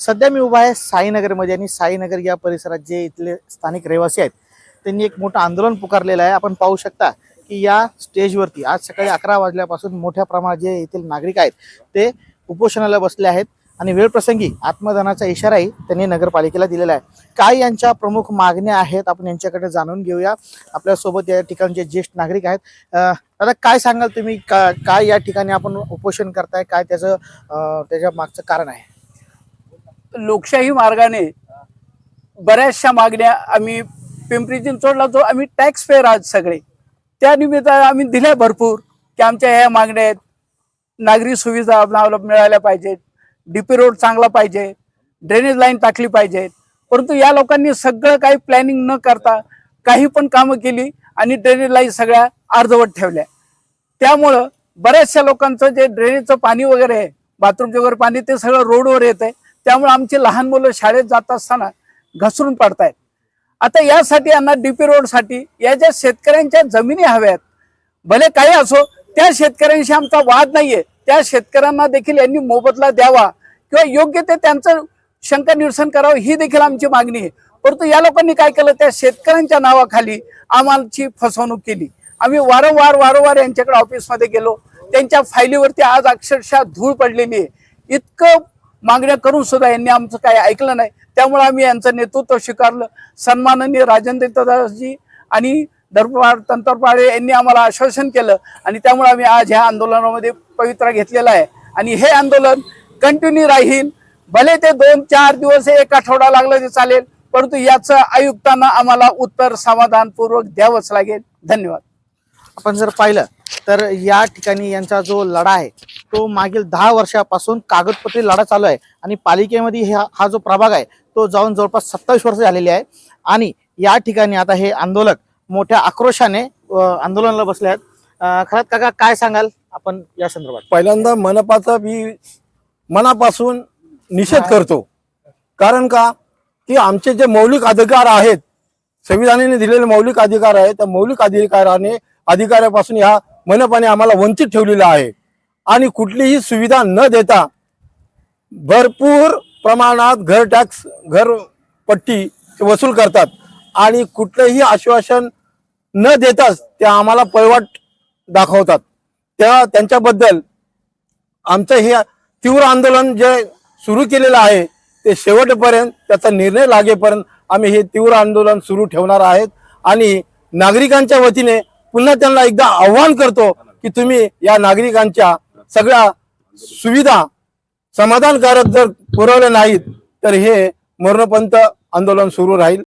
सध्या मी उभा आहे साईनगरमध्ये आणि साईनगर या परिसरात जे इथले स्थानिक रहिवासी आहेत त्यांनी एक मोठं आंदोलन पुकारलेलं आहे. आपण पाहू शकता की या स्टेजवरती आज सकाळी अकरा वाजल्यापासून मोठ्या प्रमाणात जे येथील नागरिक आहेत ते उपोषणाला बसले आहेत आणि वेळप्रसंगी आत्मदानाचा इशाराही त्यांनी नगरपालिकेला दिलेला आहे. काय यांच्या प्रमुख मागण्या आहेत आपण यांच्याकडे जाणून घेऊया. आपल्यासोबत या ठिकाणचे ज्येष्ठ नागरिक आहेत दादा काय सांगाल तुम्ही? का काय या ठिकाणी आपण उपोषण करताय? काय त्याचं त्याच्या मागचं कारण आहे? लोकशाही मार्गाने बऱ्याचशा मागण्या आम्ही पिंपरी चिंचवडला जो आम्ही टॅक्स पेअर आहोत सगळे. त्या निमित्तानं आम्ही दिल्या भरपूर की आमच्या ह्या मागण्या आहेत. नागरी सुविधा आम्हाला मिळाल्या पाहिजेत. डीपी रोड चांगला पाहिजे. ड्रेनेज लाईन टाकली पाहिजे परंतु या लोकांनी सगळं काही प्लॅनिंग न करता काही पण कामं केली आणि ड्रेनेज लाईन सगळ्या अर्धवट ठेवल्या. त्यामुळं बऱ्याचशा लोकांचं जे ड्रेनेजचं पाणी वगैरे आहे बाथरूमचे वगैरे पाणी ते सगळं रोडवर येत आहे त्यामुळे आमची लहान मुलं शाळेत जात असताना घसरून पडतायत. आता यासाठी यांना डीपी रोडसाठी या ज्या शेतकऱ्यांच्या जमिनी हव्यात भले काही असो त्या शेतकऱ्यांशी आमचा वाद नाहीये. त्या शेतकऱ्यांना देखील यांनी मोबदला द्यावा किंवा योग्य ते त्यांचं शंका निरसन करावं ही देखील आमची मागणी आहे. परंतु या लोकांनी काय केलं? त्या शेतकऱ्यांच्या नावाखाली आम्हाची फसवणूक केली. आम्ही वारंवार वारंवार यांच्याकडे ऑफिसमध्ये गेलो. त्यांच्या फायलीवरती आज अक्षरशः धूळ पडलेली आहे. इतकं मागण्या करून सुद्धा यांनी आमचं काही ऐकलं नाही. त्यामुळे आम्ही यांचं नेतृत्व स्वीकारलं. सन्माननीय राजेंद्र दादाजी आणि धर्मपाळ तंत्रपाळे यांनी आम्हाला आश्वासन केलं आणि त्यामुळे आम्ही आज ह्या आंदोलनामध्ये पवित्रा घेतलेला आहे. आणि हे आंदोलन कंटिन्यू राहील. भले ते दोन चार दिवस एक आठवडा लागला ते चालेल परंतु याचं आयुक्तांना आम्हाला उत्तर समाधानपूर्वक द्यावंच लागेल. धन्यवाद. आपण जर पाहिलं तर या ठिकाणी यांचा जो लढा आहे तो मागील दहा वर्षापासून कागदपत्री लढा चालू आहे. आणि पालिकेमध्ये हा हा जो प्रभाग आहे तो जाऊन जवळपास सत्तावीस वर्ष झालेली आहे. आणि या ठिकाणी आता हे आंदोलक मोठ्या आक्रोशाने आंदोलनाला बसले आहेत. खरंच काका काय सांगाल आपण या संदर्भात? पहिल्यांदा मनपाचा मी मनापासून निषेध करतो. कारण का? की आमचे जे मौलिक अधिकार आहेत संविधानाने दिलेले मौलिक अधिकार आहेत त्या मौलिक अधिकाराने अधिकाऱ्यापासून ह्या मनपाने आम्हाला वंचित ठेवलेलं आहे. आणि कुठलीही सुविधा न देता भरपूर प्रमाणात घर टॅक्स घर पट्टी वसूल करतात. आणि कुठलंही आश्वासन न देताच ते आम्हाला पळवाट दाखवतात. त्या त्यांच्याबद्दल आमचं हे तीव्र आंदोलन जे सुरू केलेलं आहे ते शेवटपर्यंत त्याचा निर्णय लागेपर्यंत आम्ही हे तीव्र आंदोलन सुरू ठेवणार आहेत. आणि नागरिकांच्या वतीने पुन्हा त्यांना एकदा आव्हान करतो की तुम्ही या नागरिकांच्या सगळ्या सुविधा समाधानकारक जर पुरवल्या नाहीत तर हे मरणपंत आंदोलन सुरू राहील.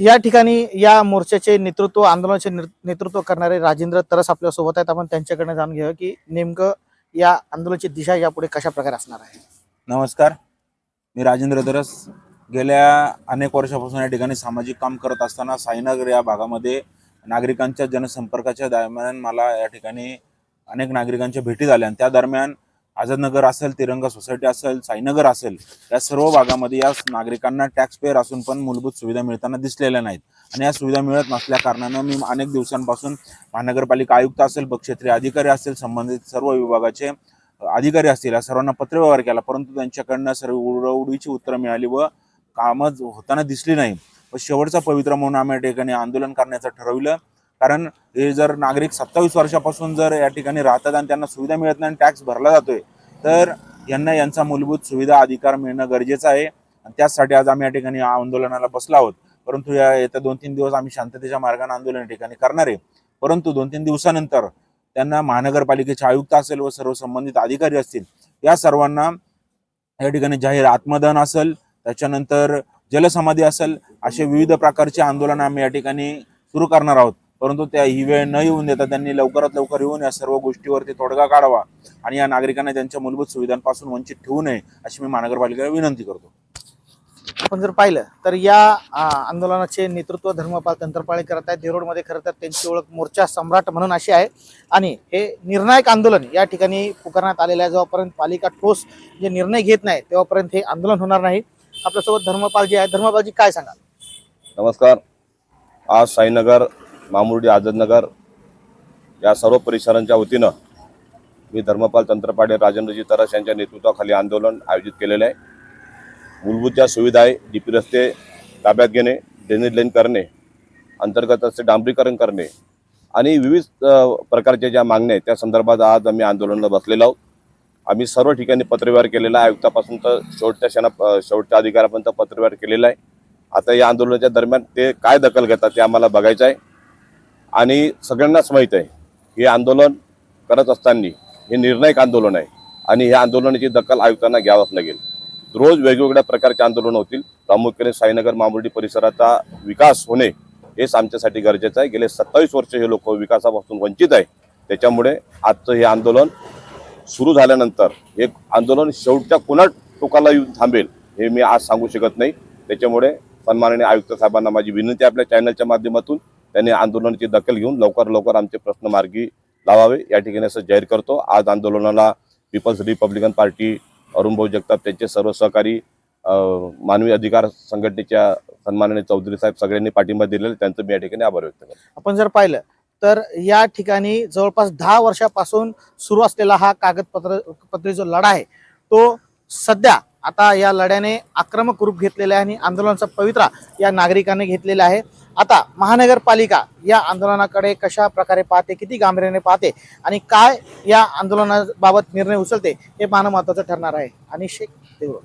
या ठिकाणी या मोर्चाचे नेतृत्व आंदोलनाचे नेतृ- नेतृत्व करणारे राजेंद्र तरस आपल्यासोबत आहेत. आपण त्यांच्याकडे जाणून घेऊया की नेमकं या आंदोलनाची दिशा यापुढे कशा प्रकारे असणार आहे. नमस्कार. मी राजेंद्र दरस गेल्या अनेक वर्षापासून या ठिकाणी सामाजिक काम करत असताना साईनगर या भागामध्ये नागरिकांच्या जनसंपर्काच्या दरम्यान मला या ठिकाणी अनेक नागरिकांच्या भेटी झाल्या. आणि त्या दरम्यान आझादनगर असेल तिरंगा सोसायटी असेल साईनगर असेल या सर्व भागामध्ये या नागरिकांना टॅक्सपेअर असून पण मूलभूत सुविधा मिळताना दिसलेल्या नाहीत. आणि या सुविधा मिळत नसल्या कारणानं मी अनेक दिवसांपासून महानगरपालिका आयुक्त असेल क्षेत्रीय अधिकारी असेल संबंधित सर्व विभागाचे अधिकारी असतील या सर्वांना पत्रव्यवहार केला. परंतु त्यांच्याकडनं सर्व उडीची उत्तरं मिळाली व कामं होताना दिसली नाही. शेवटचा पवित्र म्हणून आम्ही या ठिकाणी आंदोलन करण्याचं ठरवलं. कारण हे जर नागरिक सत्तावीस वर्षापासून जर या ठिकाणी राहतात आणि त्यांना सुविधा मिळत नाही आणि टॅक्स भरला जातोय तर यांना यांचा मूलभूत सुविधा अधिकार मिळणं गरजेचं आहे. आणि त्याचसाठी आज आम्ही या ठिकाणी आंदोलनाला बसलो आहोत. परंतु या येत्या दोन तीन दिवस आम्ही शांततेच्या मार्गाने आंदोलन या ठिकाणी करणार आहे. परंतु दोन तीन दिवसानंतर त्यांना महानगरपालिकेचे आयुक्त असेल व सर्व संबंधित अधिकारी असतील या सर्वांना या ठिकाणी जाहीर आत्मदान असेल. त्याच्यानंतर जलसमाधी असेल असे विविध प्रकारचे आंदोलन आम्ही या ठिकाणी सुरू करणार आहोत. परंतु त्या ही वेळ न येऊन देता त्यांनी लवकरात लवकर येऊन या सर्व गोष्टीवरती तोडगा काढावा आणि या नागरिकांना त्यांच्या मूलभूत सुविधांपासून वंचित ठेवू नये अशी मी महानगरपालिकेला विनंती करतो. आपण जर पाहिलं तर या आंदोलनाचे नेतृत्व धर्मपाल तंत्रपाळे करत आहेत. देरोडमध्ये खरं तर त्यांची ओळख मोर्चा सम्राट म्हणून अशी आहे. आणि हे निर्णायक आंदोलन या ठिकाणी पुकारण्यात आलेलं आहे. जेव्हापर्यंत पालिका ठोस जे निर्णय घेत नाही तेव्हापर्यंत हे आंदोलन होणार नाही. आपल्यासोबत धर्मपालजी आहे धर्मपालजी काय सांगाल? नमस्कार. आज साईनगर मामुर्डी आझादनगर या सर्व परिसरांच्या वतीनं मी धर्मपाल तंत्रपाडे राजेंद्रजी तरस यांच्या नेतृत्वाखाली आंदोलन आयोजित केलेलं आहे. मूलभूत ज्या सुविधा आहे डी पी रस्ते ताब्यात घेणे ड्रेनेज लाईन करणे अंतर्गत रस्ते डांबरीकरण करणे आणि विविध प्रकारच्या ज्या मागण्या आहेत त्या संदर्भात आज आम्ही आंदोलनाला बसलेलो आहोत. आम्ही सर्व ठिकाणी पत्रव्यवहार केलेला आहे. आयुक्तापासून तर शेवटच्या क्षणा शेवटच्या अधिकाऱ्यापर्यंत पत्रव्यवहार केलेला आहे. आता या आंदोलनाच्या दरम्यान ते काय दखल घेतात ते आम्हाला बघायचं आहे. आणि सगळ्यांनाच माहीत आहे हे आंदोलन करत असताना हे निर्णायक आंदोलन आहे आणि ह्या आंदोलनाची दखल आयुक्तांना घ्यावंच लागेल. रोज वेगवेगळ्या प्रकारचे आंदोलन होतील. प्रामुख्याने साईनगर मामुर्डी परिसराचा विकास होणे हेच आमच्यासाठी गरजेचं आहे. गेले सत्तावीस वर्ष हे लोक विकासापासून वंचित आहे. त्याच्यामुळे आजचं हे आंदोलन सुरू झाल्यानंतर हे आंदोलन शेवटच्या कुणा टोकाला येऊन थांबेल हे मी आज सांगू शकत नाही. त्याच्यामुळे सन्माननीय आयुक्त साहेबांना माझी विनंती आपल्या चॅनलच्या माध्यमातून त्यांनी आंदोलनाची दखल घेऊन लवकर लवकर आमचे प्रश्न मार्गी लावावे. या ठिकाणी असं जाहीर करतो. आज आंदोलनाला पीपल्स रिपब्लिकन पार्टी अरुणभाऊ जगताप त्यांचे सर्व सहकारी मानवी अधिकार संघटनेच्या सन्माननीय चौधरी साहेब सगळ्यांनी पाठिंबा दिलेला त्यांचं मी या ठिकाणी आभार व्यक्त करतो. आपण जर पाहिलं तर या ठिकाणी जवळपास दहा वर्षापासून सुरू असलेला हा कागदपत्र पत्री जो लढा आहे तो सध्या आता या लढ्याने आक्रमक रूप घेतलेला आहे आणि आंदोलनाचा पवित्रा या नागरिकांनी घेतलेला आहे. आता महानगरपालिका या आंदोलनाकडे कशा प्रकारे पाहते किती गांभीर्याने पाहते आणि काय या आंदोलनाबाबत निर्णय उचलते हे पाहणं महत्वाचं ठरणार आहे. आणि शेख देवरो